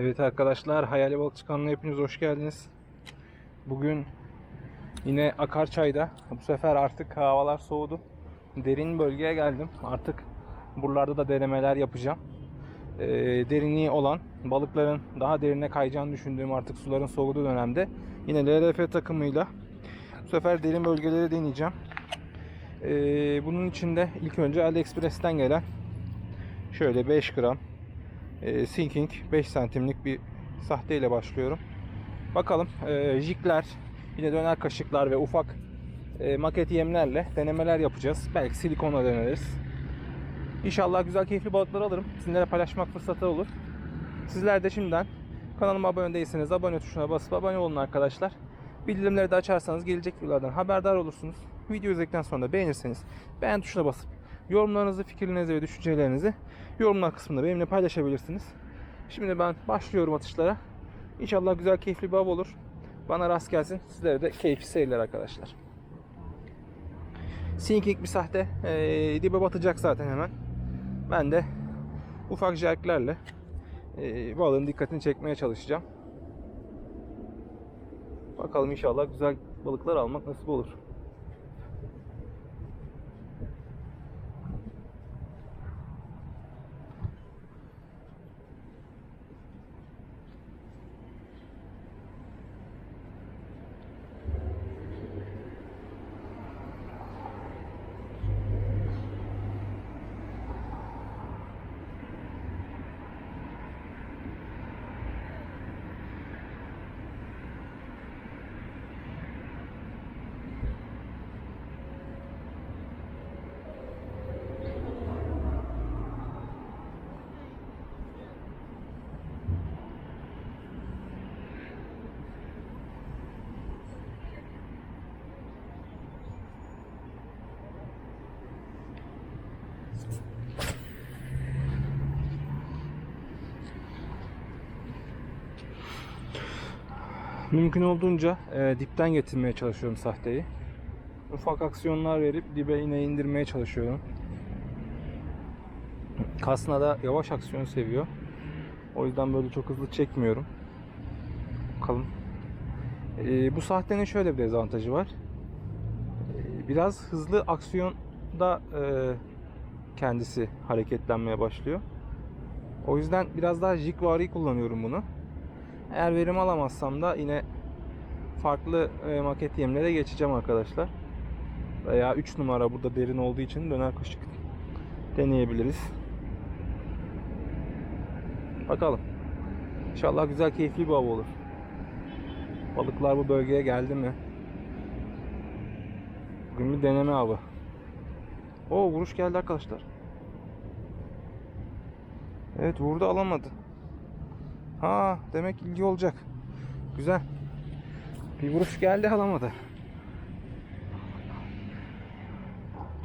Evet arkadaşlar Hayali Balıkçı kanalına hepiniz hoş geldiniz. Bugün yine Akarçay'da bu sefer artık havalar soğudu. Derin bölgeye geldim. Artık buralarda da denemeler yapacağım. Ee, derinliği olan balıkların daha derine kayacağını düşündüğüm artık suların soğuduğu dönemde yine LRF takımıyla bu sefer derin bölgeleri deneyeceğim. Ee, bunun için de ilk önce AliExpress'ten gelen şöyle 5 gram e, sinking 5 santimlik bir sahte ile başlıyorum. Bakalım e, jigler, yine döner kaşıklar ve ufak e, maket yemlerle denemeler yapacağız. Belki silikonla deneriz. İnşallah güzel keyifli balıklar alırım. Sizinle paylaşmak fırsatı olur. Sizler de şimdiden kanalıma abone değilseniz abone tuşuna basıp abone olun arkadaşlar. Bildirimleri de açarsanız gelecek videolardan haberdar olursunuz. Video izledikten sonra beğenirseniz beğen tuşuna basıp yorumlarınızı, fikirlerinizi ve düşüncelerinizi yorumlar kısmında benimle paylaşabilirsiniz. Şimdi ben başlıyorum atışlara. İnşallah güzel keyifli bir av olur. Bana rast gelsin. Sizlere de keyifli seyirler arkadaşlar. Sinking bir sahte. Ee, dibe batacak zaten hemen. Ben de ufak jerklerle e, balığın dikkatini çekmeye çalışacağım. Bakalım inşallah güzel balıklar almak nasip olur. Mümkün olduğunca e, dipten getirmeye çalışıyorum sahteyi. Ufak aksiyonlar verip dibe yine indirmeye çalışıyorum. Kasna da yavaş aksiyon seviyor. O yüzden böyle çok hızlı çekmiyorum. Bakalım. E, bu sahtenin şöyle bir dezavantajı var. E, biraz hızlı aksiyonda e, kendisi hareketlenmeye başlıyor. O yüzden biraz daha jigvari kullanıyorum bunu. Eğer verim alamazsam da yine farklı e, maket yemlere geçeceğim arkadaşlar. Veya 3 numara burada derin olduğu için döner kaşık deneyebiliriz. Bakalım. İnşallah güzel keyifli bir av olur. Balıklar bu bölgeye geldi mi? Bugün bir deneme avı. Oo vuruş geldi arkadaşlar. Evet vurdu alamadı. Ha demek ilgi olacak. Güzel. Bir vuruş geldi alamadı.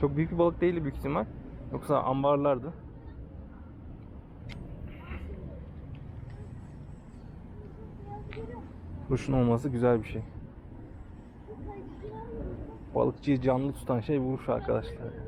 Çok büyük bir balık değildi büyük ihtimal. Yoksa ambarlardı. Vuruşun olması güzel bir şey. Balıkçıyı canlı tutan şey vuruş arkadaşlar.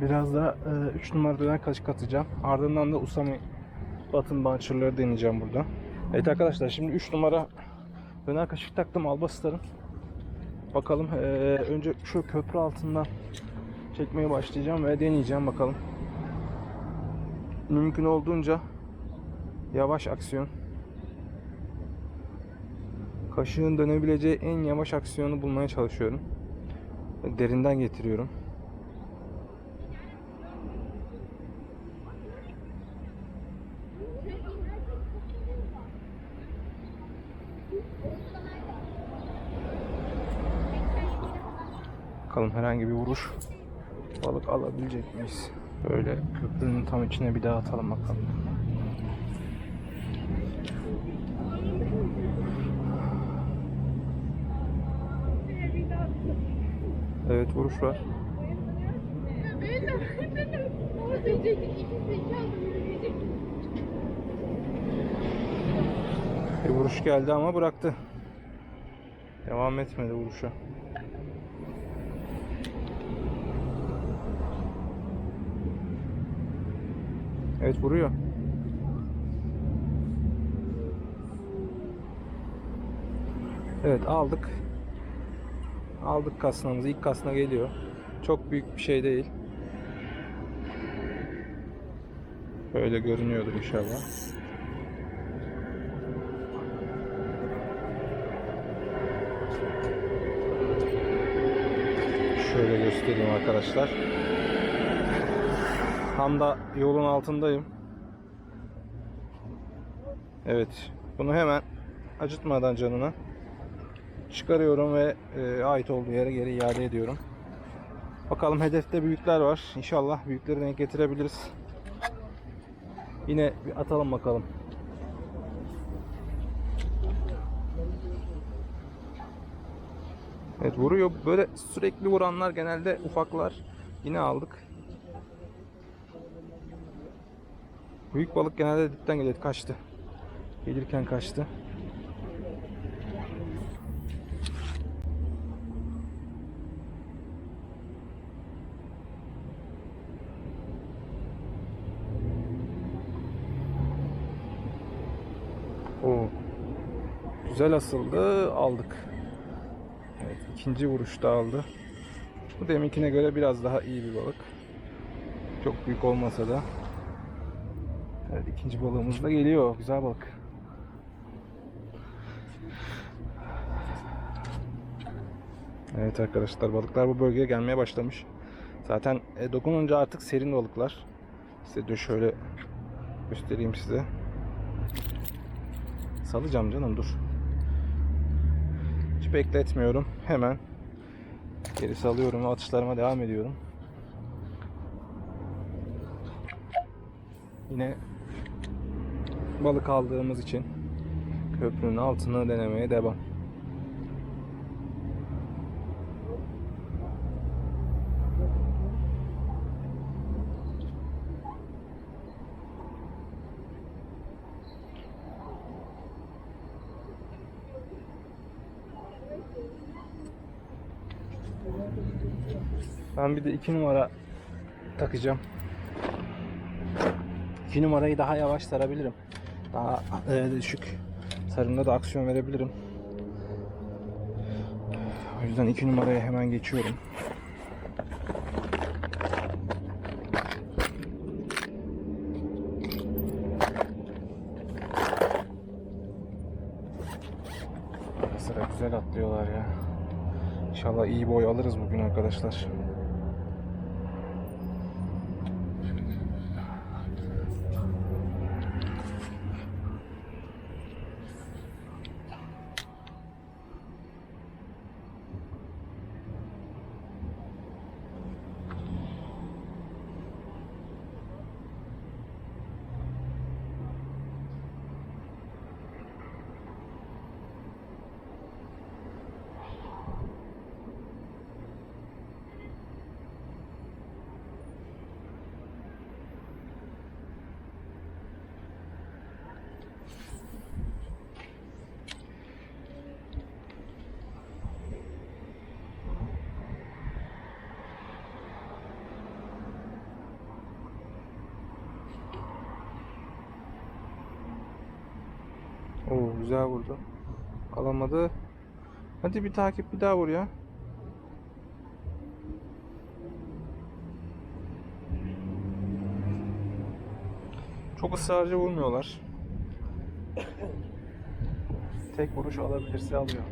Biraz da 3 numara döner kaşık atacağım. Ardından da Usami Batın Buncher'ları deneyeceğim burada. Evet arkadaşlar şimdi 3 numara döner kaşık taktım Albastar'ın. Bakalım e, önce şu köprü altından çekmeye başlayacağım ve deneyeceğim bakalım. Mümkün olduğunca yavaş aksiyon. Kaşığın dönebileceği en yavaş aksiyonu bulmaya çalışıyorum. Derinden getiriyorum. Bakalım herhangi bir vuruş balık alabilecek miyiz? Böyle köprünün tam içine bir daha atalım bakalım. Evet vuruş var. Bir vuruş geldi ama bıraktı. Devam etmedi vuruşa. Evet vuruyor. Evet aldık. Aldık kasnamızı. İlk kasna geliyor. Çok büyük bir şey değil. Böyle görünüyordur inşallah. Şöyle göstereyim arkadaşlar. Tam da yolun altındayım. Evet. Bunu hemen acıtmadan canına çıkarıyorum ve e, ait olduğu yere geri iade ediyorum. Bakalım hedefte büyükler var. İnşallah büyükleri denk getirebiliriz. Yine bir atalım bakalım. Evet vuruyor. Böyle sürekli vuranlar genelde ufaklar. Yine aldık. Büyük balık genelde dipten geliyor. Kaçtı. Gelirken kaçtı. Oo. Güzel asıldı. Aldık. Evet, ikinci vuruşta aldı. Bu deminkine göre biraz daha iyi bir balık. Çok büyük olmasa da. Evet, ikinci balığımız da geliyor. Güzel balık. Evet arkadaşlar balıklar bu bölgeye gelmeye başlamış. Zaten e, dokununca artık serin balıklar. Size de şöyle göstereyim size. Salacağım canım dur. Hiç bekletmiyorum. Hemen geri salıyorum ve atışlarıma devam ediyorum. Yine balık aldığımız için köprünün altını denemeye devam. Ben bir de iki numara takacağım. İki numarayı daha yavaş sarabilirim. Daha e, düşük sarımda da aksiyon verebilirim. O yüzden iki numaraya hemen geçiyorum. Sıra güzel atlıyorlar ya. İnşallah iyi boy alırız bugün arkadaşlar. Oo güzel vurdu. Alamadı. Hadi bir takip bir daha vur ya. Çok ısrarcı vurmuyorlar. Tek vuruş alabilirse alıyor.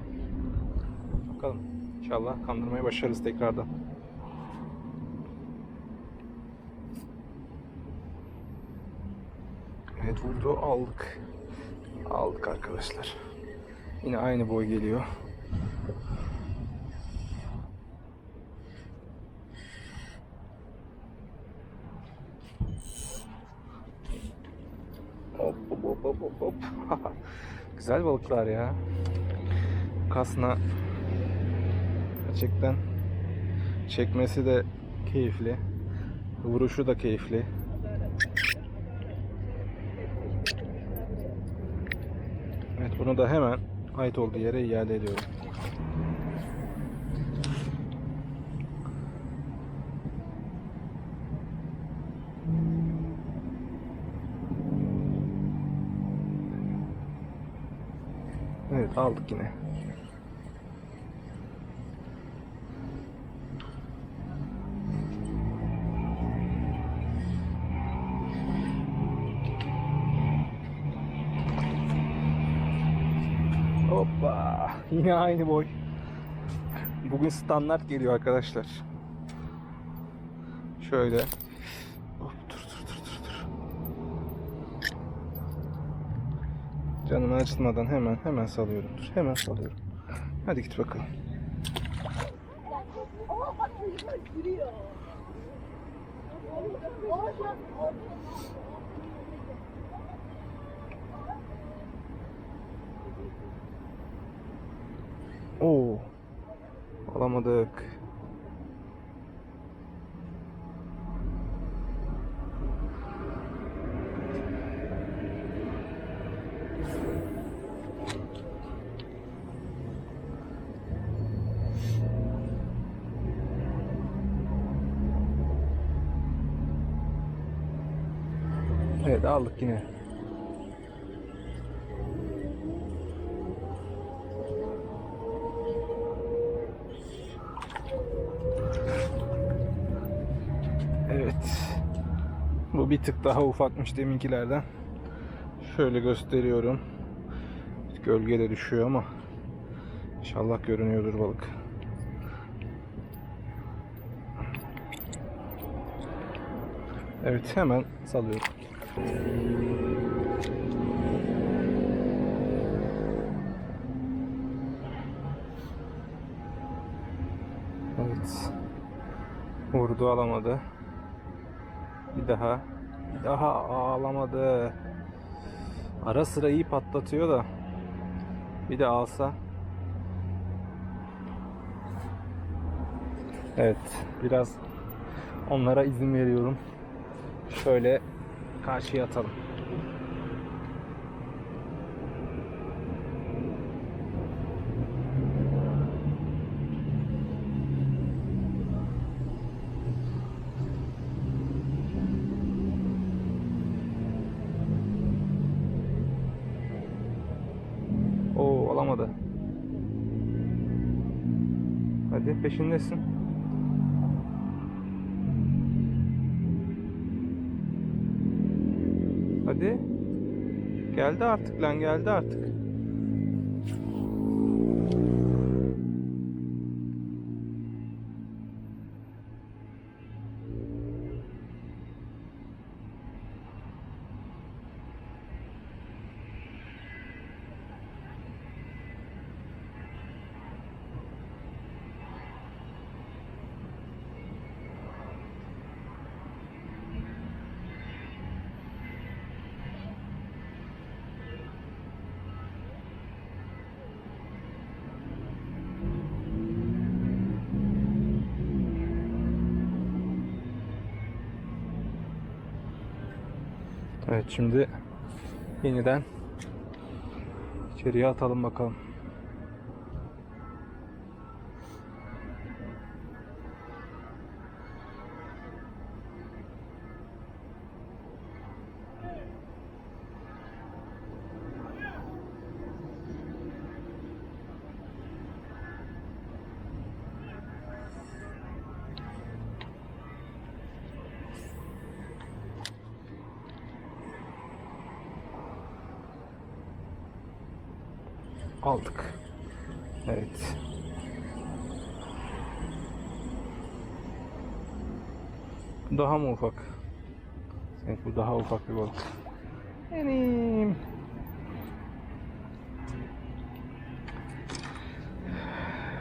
Bakalım. İnşallah kandırmayı başarırız tekrardan. Evet vurdu aldık. Aldık arkadaşlar. Yine aynı boy geliyor. Hop hop hop hop hop. Güzel balıklar ya. Kasna gerçekten çekmesi de keyifli. Vuruşu da keyifli. Evet bunu da hemen ait olduğu yere iade ediyorum. Evet aldık yine. Yine aynı boy. Bugün standart geliyor arkadaşlar. Şöyle. Hop, dur dur dur dur dur. Canımı acıtmadan hemen hemen salıyorum. Dur, hemen salıyorum. Hadi git bakalım. Aa bak çocuklar gülüyor. Aa şu an Oo. Alamadık. Evet aldık yine. Bir tık daha ufakmış deminkilerden. Şöyle gösteriyorum. Gölgede düşüyor ama inşallah görünüyordur balık. Evet hemen salıyorum. Evet. Vurdu alamadı. Bir daha. Daha alamadı. Ara sıra iyi patlatıyor da. Bir de alsa. Evet. Biraz onlara izin veriyorum. Şöyle karşıya atalım. Oo alamadı. Hadi peşindesin. Hadi. Geldi artık lan geldi artık. Şimdi yeniden içeriye atalım bakalım. Daha mı ufak? Evet bu daha ufak bir balık. Benim.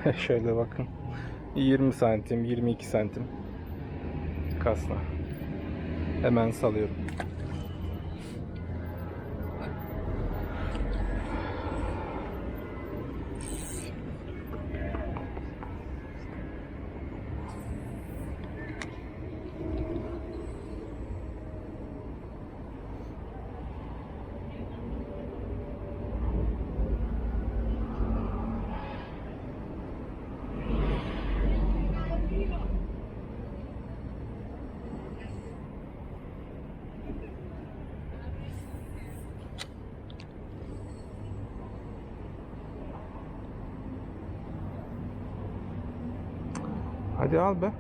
Şöyle bakın. 20 santim, 22 santim kasna. Hemen salıyorum. Hadi al be.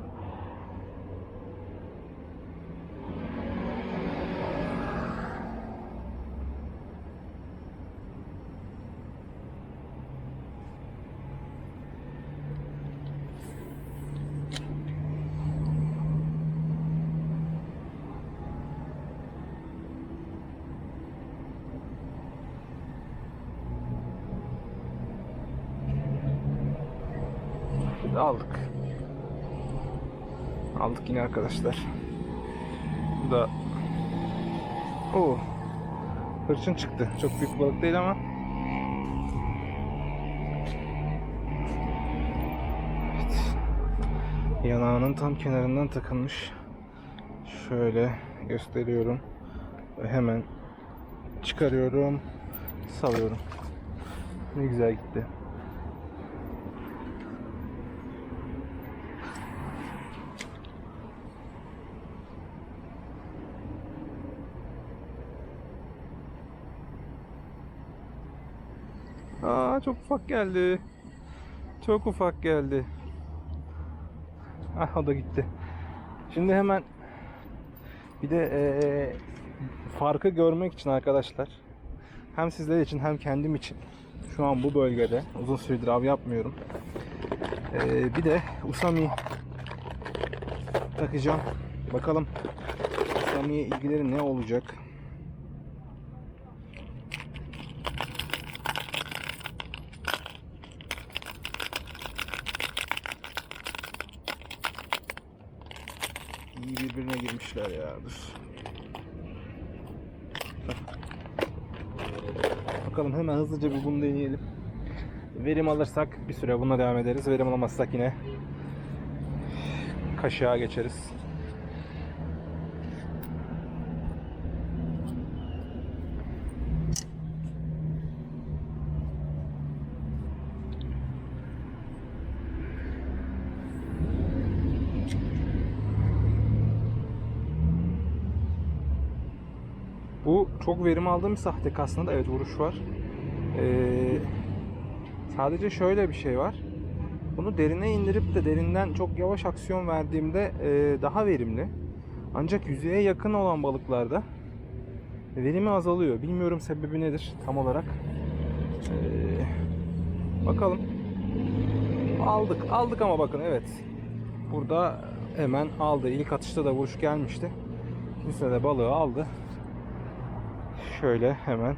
Aldık. Aldık yine arkadaşlar. Bu da Oo. Hırçın çıktı. Çok büyük balık değil ama. Evet. Yanağının tam kenarından takılmış. Şöyle gösteriyorum. Ve hemen çıkarıyorum. Salıyorum. Ne güzel gitti. Aa çok ufak geldi. Çok ufak geldi. Ah o da gitti. Şimdi hemen bir de eee, farkı görmek için arkadaşlar hem sizler için hem kendim için şu an bu bölgede uzun süredir av yapmıyorum. Eee, bir de Usami takacağım. Bakalım Usami'ye ilgileri ne olacak? İyi birbirine girmişler ya. Dur. Bakalım hemen hızlıca bir bunu deneyelim. Verim alırsak bir süre bununla devam ederiz. Verim alamazsak yine kaşığa geçeriz. Bu çok verim aldığım bir sahte aslında. Evet vuruş var. Ee, sadece şöyle bir şey var. Bunu derine indirip de derinden çok yavaş aksiyon verdiğimde e, daha verimli. Ancak yüzeye yakın olan balıklarda verimi azalıyor. Bilmiyorum sebebi nedir tam olarak. Ee, bakalım. Aldık. Aldık ama bakın evet. Burada hemen aldı. İlk atışta da vuruş gelmişti. Üstüne de balığı aldı. Şöyle hemen.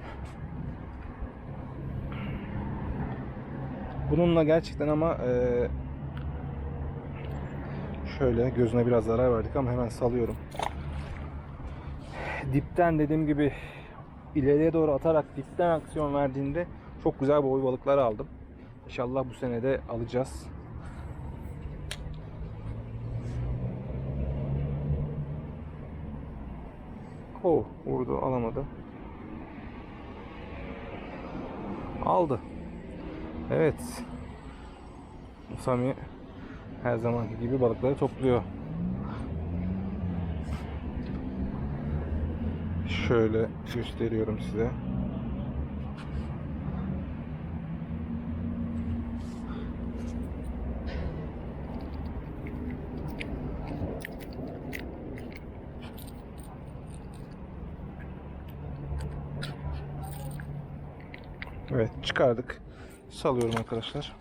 Bununla gerçekten ama eee, şöyle gözüne biraz zarar verdik ama hemen salıyorum. Dipten dediğim gibi ileriye doğru atarak dipten aksiyon verdiğinde çok güzel boy balıklar aldım. İnşallah bu sene de alacağız. Oh vurdu alamadı. Aldı. Evet. Sami her zamanki gibi balıkları topluyor. Şöyle gösteriyorum size. Evet çıkardık. Salıyorum arkadaşlar.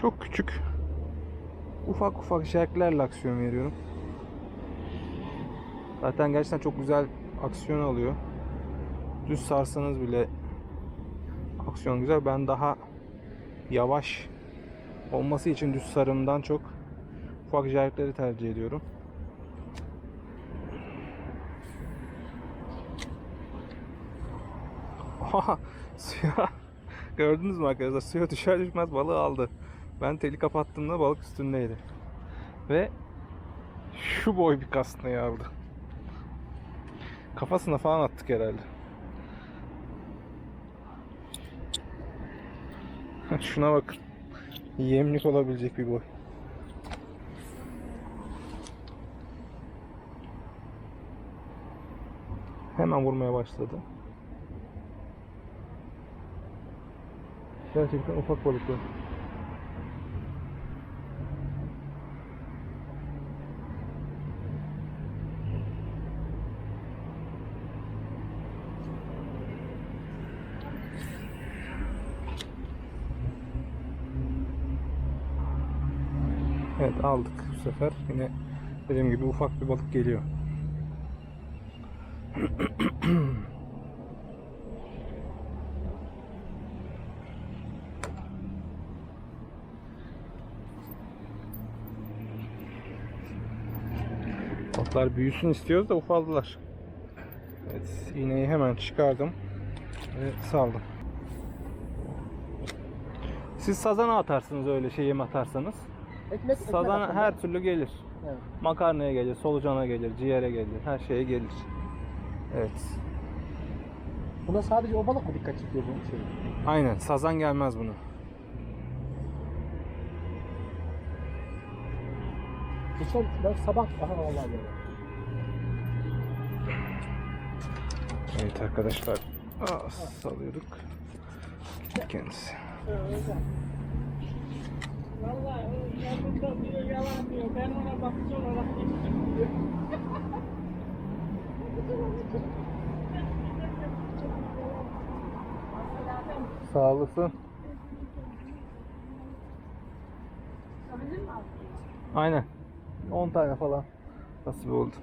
Çok küçük. Ufak ufak jerklerle aksiyon veriyorum. Zaten gerçekten çok güzel aksiyon alıyor. düz sarsanız bile aksiyon güzel. Ben daha yavaş olması için düz sarımdan çok ufak jerkleri tercih ediyorum. Oha, suya gördünüz mü arkadaşlar? Suya düşer düşmez balığı aldı. Ben teli kapattığımda balık üstündeydi. Ve şu boy bir kastneyi aldı. Kafasına falan attık herhalde. Şuna bakın. Yemlik olabilecek bir boy. Hemen vurmaya başladı. Gerçekten ufak balıklar. Evet aldık bu sefer. Yine dediğim gibi ufak bir balık geliyor. Balıklar büyüsün istiyoruz da ufaldılar. Evet iğneyi hemen çıkardım ve saldım. Siz sazana atarsınız öyle şey yem atarsanız. Ekmek, ekmek Sazan atın. her türlü gelir. Evet. Makarnaya gelir, solucana gelir, ciğere gelir, her şeye gelir. Evet. Buna sadece o balık mı dikkat çekiyor bu şey? Aynen. Sazan gelmez bunu. Geçen ben sabah aha vallahi böyle. Evet arkadaşlar. Aa, salıyorduk. Gitti kendisi. Vallahi o yanımda diyor yalan diyor. Ben ona bakıcı olarak gittim diyor. Sağ olasın. Aynen. 10 tane falan nasip oldu.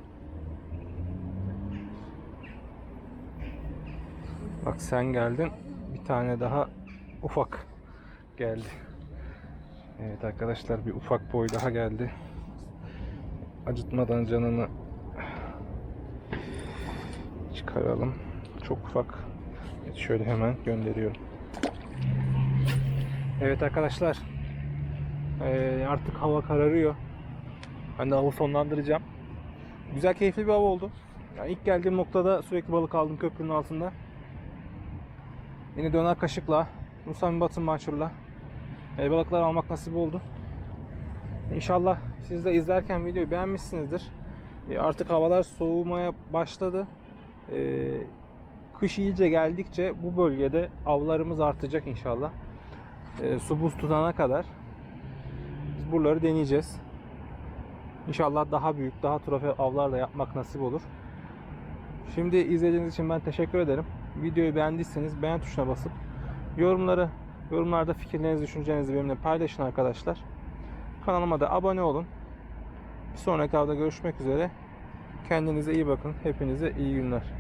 Bak sen geldin. Bir tane daha ufak geldi. Evet arkadaşlar bir ufak boy daha geldi. Acıtmadan canını çıkaralım. Çok ufak. Şöyle hemen gönderiyorum. Evet arkadaşlar. Ee, artık hava kararıyor. Ben de avı sonlandıracağım. Güzel keyifli bir av oldu. Yani ilk geldiğim noktada sürekli balık aldım köprünün altında. Yine döner kaşıkla, Musami Batın Mançur'la e, balıklar almak nasip oldu. İnşallah siz de izlerken videoyu beğenmişsinizdir. E, artık havalar soğumaya başladı. E, kış iyice geldikçe bu bölgede avlarımız artacak inşallah. E, su buz tutana kadar biz buraları deneyeceğiz. İnşallah daha büyük, daha trofe avlar da yapmak nasip olur. Şimdi izlediğiniz için ben teşekkür ederim. Videoyu beğendiyseniz beğen tuşuna basıp yorumları, yorumlarda fikirlerinizi, düşüncelerinizi benimle paylaşın arkadaşlar. Kanalıma da abone olun. Bir sonraki avda görüşmek üzere. Kendinize iyi bakın. Hepinize iyi günler.